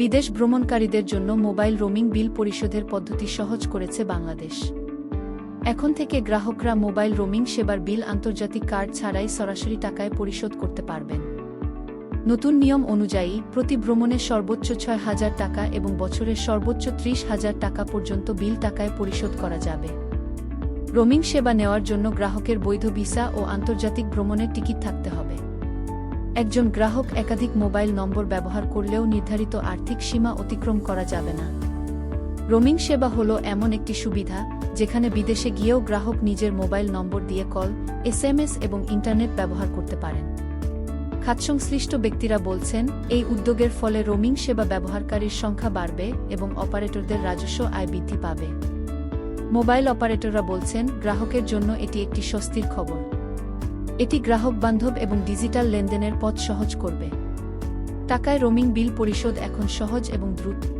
বিদেশ ভ্রমণকারীদের জন্য মোবাইল রোমিং বিল পরিশোধের পদ্ধতি সহজ করেছে বাংলাদেশ। এখন থেকে গ্রাহকরা মোবাইল রোমিং সেবার বিল আন্তর্জাতিক কার্ড ছাড়াই সরাসরি টাকায় পরিশোধ করতে পারবেন। নতুন নিয়ম অনুযায়ী, প্রতি ভ্রমণে সর্বোচ্চ ছয় হাজার টাকা এবং বছরের সর্বোচ্চ ত্রিশ হাজার টাকা পর্যন্ত বিল টাকায় পরিশোধ করা যাবে। রোমিং সেবা নেওয়ার জন্য গ্রাহকের বৈধ ভিসা ও আন্তর্জাতিক ভ্রমণের টিকিট থাকতে হবে। একজন গ্রাহক একাধিক মোবাইল নম্বর ব্যবহার করলেও নির্ধারিত আর্থিক সীমা অতিক্রম করা যাবে না। রোমিং সেবা হল এমন একটি সুবিধা, যেখানে বিদেশে গিয়েও গ্রাহক নিজের মোবাইল নম্বর দিয়ে কল, এসএমএস এবং ইন্টারনেট ব্যবহার করতে পারেন। খাতসংশ্লিষ্ট ব্যক্তিরা বলছেন, এই উদ্যোগের ফলে রোমিং সেবা ব্যবহারকারীর সংখ্যা বাড়বে এবং অপারেটরদের রাজস্ব আয় বৃদ্ধি পাবে। মোবাইল অপারেটররা বলছেন, গ্রাহকের জন্য এটি একটি স্বস্তির খবর। এটি গ্রাহক বান্ধব এবং ডিজিটাল লেনদেনের পথ সহজ করবে। টাকায় রোমিং বিল পরিশোধ এখন সহজ এবং দ্রুত।